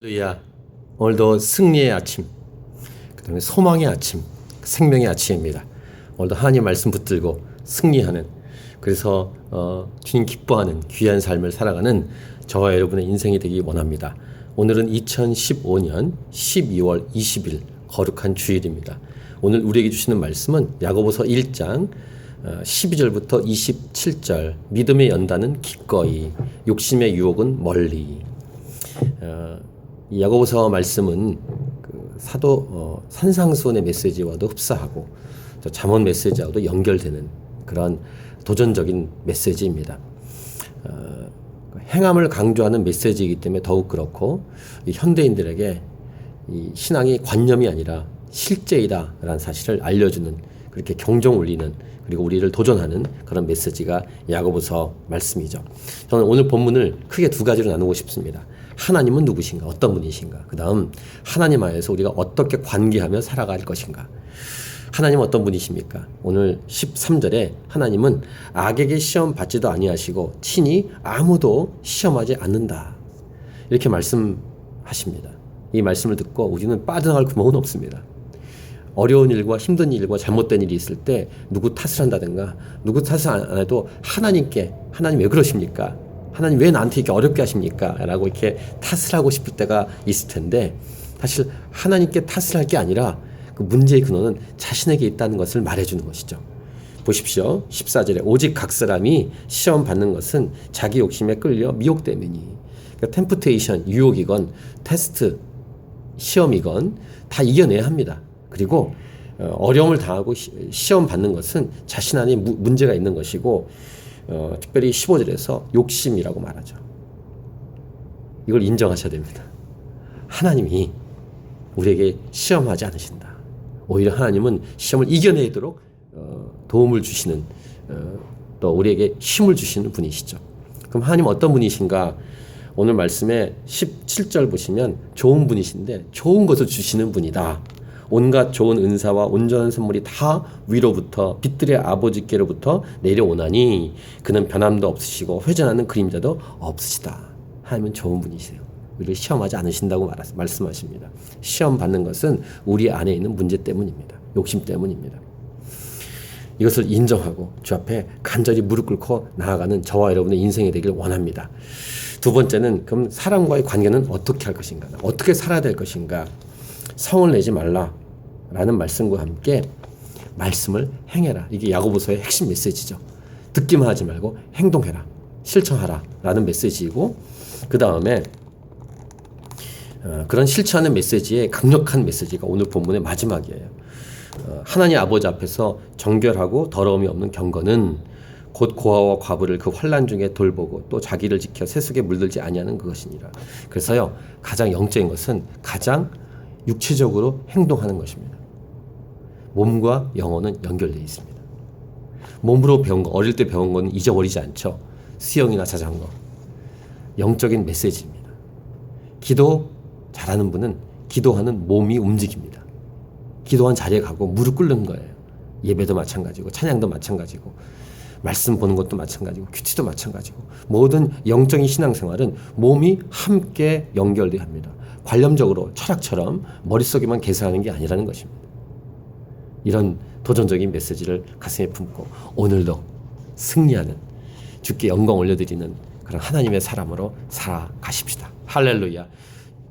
할렐루야. 오늘도 승리의 아침, 그 다음에 소망의 아침, 생명의 아침입니다. 오늘도 하나님 말씀 붙들고 승리하는, 그래서 어, 주님 기뻐하는 귀한 삶을 살아가는 저와 여러분의 인생이 되기 원합니다. 오늘은 2015년 12월 20일 거룩한 주일입니다. 오늘 우리에게 주시는 말씀은 야고보서 1장 12절부터 27절 믿음의 연단은 기꺼이 욕심의 유혹은 멀리 어, 이 야고보서 말씀은 그 사도 어, 산상수훈의 메시지와도 흡사하고 또 잠언 메시지와도 연결되는 그런 도전적인 메시지입니다. 어, 행함을 강조하는 메시지이기 때문에 더욱 그렇고 이 현대인들에게 이 신앙이 관념이 아니라 실제이다라는 사실을 알려주는 그렇게 경종 울리는 그리고 우리를 도전하는 그런 메시지가 야고보서 말씀이죠. 저는 오늘 본문을 크게 두 가지로 나누고 싶습니다. 하나님은 누구신가? 어떤 분이신가? 그 다음, 하나님 안에서 우리가 어떻게 관계하며 살아갈 것인가? 하나님은 어떤 분이십니까? 오늘 13절에 하나님은 악에게 시험 받지도 아니하시고 친히 아무도 시험하지 않는다. 이렇게 말씀하십니다. 이 말씀을 듣고 우리는 빠져나갈 구멍은 없습니다. 어려운 일과 힘든 일과 잘못된 일이 있을 때 누구 탓을 한다든가 누구 탓을 안 해도 하나님께 하나님 왜 그러십니까? 하나님 왜 나한테 이렇게 어렵게 하십니까? 라고 이렇게 탓을 하고 싶을 때가 있을 텐데 사실 하나님께 탓을 할 게 아니라 그 문제의 근원은 자신에게 있다는 것을 말해주는 것이죠. 보십시오. 14절에 오직 각 사람이 시험 받는 것은 자기 욕심에 끌려 미혹되느니 그러니까 템프테이션 유혹이건 테스트 시험이건 다 이겨내야 합니다. 그리고 어, 어려움을 당하고 시험 받는 것은 자신 안에 문제가 있는 것이고 어, 특별히 15절에서 욕심이라고 말하죠. 이걸 인정하셔야 됩니다. 하나님이 우리에게 시험하지 않으신다. 오히려 하나님은 시험을 이겨내도록 어, 도움을 주시는 어, 또 우리에게 힘을 주시는 분이시죠. 그럼 하나님 어떤 분이신가? 오늘 말씀에 17절 보시면 좋은 분이신데 좋은 것을 주시는 분이다. 온갖 좋은 은사와 온전한 선물이 다 위로부터 빛들의 아버지께로부터 내려오나니 그는 변함도 없으시고 회전하는 그림자도 없으시다. 하나님은 좋은 분이세요. 우리를 시험하지 않으신다고 말씀하십니다. 시험 받는 것은 우리 안에 있는 문제 때문입니다. 욕심 때문입니다. 이것을 인정하고 주 앞에 간절히 무릎 꿇고 나아가는 저와 여러분의 인생이 되길 원합니다. 두 번째는 그럼 사람과의 관계는 어떻게 할 것인가? 어떻게 살아야 될 것인가? 성을 내지 말라 라는 말씀과 함께 말씀을 행해라. 이게 야고보서의 핵심 메시지죠. 듣기만 하지 말고 행동해라. 실천하라 라는 메시지이고 그 다음에 어, 그런 실천하는 메시지의 강력한 메시지가 오늘 본문의 마지막이에요. 어, 하나님 아버지 앞에서 정결하고 더러움이 없는 경건은 곧 고아와 과부를 그 환란 중에 돌보고 또 자기를 지켜 세속에 물들지 아니하는 그것이니라. 그래서요 가장 영적인 것은 가장 육체적으로 행동하는 것입니다. 몸과 영혼은 연결되어 있습니다. 몸으로 배운 거, 어릴 때 배운 거는 잊어버리지 않죠. 수영이나 자전거. 영적인 메시지입니다. 기도 잘하는 분은 기도하는 몸이 움직입니다. 기도한 자리에 가고 무릎 꿇는 거예요. 예배도 마찬가지고 찬양도 마찬가지고 말씀 보는 것도 마찬가지고 큐티도 마찬가지고 모든 영적인 신앙생활은 몸이 함께 연결돼야 합니다. 관념적으로 철학처럼 머릿속에만 계산하는 게 아니라는 것입니다. 이런 도전적인 메시지를 가슴에 품고 오늘도 승리하는 주께 영광 올려드리는 그런 하나님의 사람으로 살아가십시다. 할렐루야.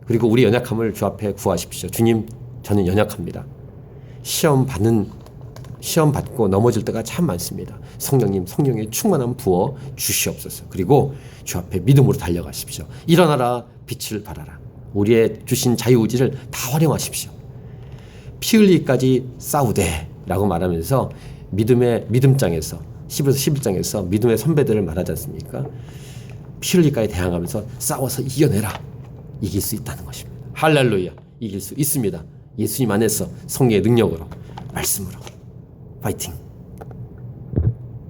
그리고 우리 연약함을 주 앞에 구하십시오. 주님, 저는 연약합니다. 시험 받는 시험 받고 넘어질 때가 참 많습니다. 성령님, 성령의 충만함 부어 주시옵소서. 그리고 주 앞에 믿음으로 달려가십시오. 일어나라, 빛을 발하라. 우리의 주신 자유의지를 다 활용하십시오. 피 흘리기까지 싸우되 라고 말하면서 믿음의 믿음장에서 10에서 11장에서 믿음의 선배들을 말하지 않습니까? 피 흘리기까지 대항하면서 싸워서 이겨내라. 이길 수 있다는 것입니다. 할렐루야. 이길 수 있습니다. 예수님 안에서 성령의 능력으로 말씀으로 파이팅.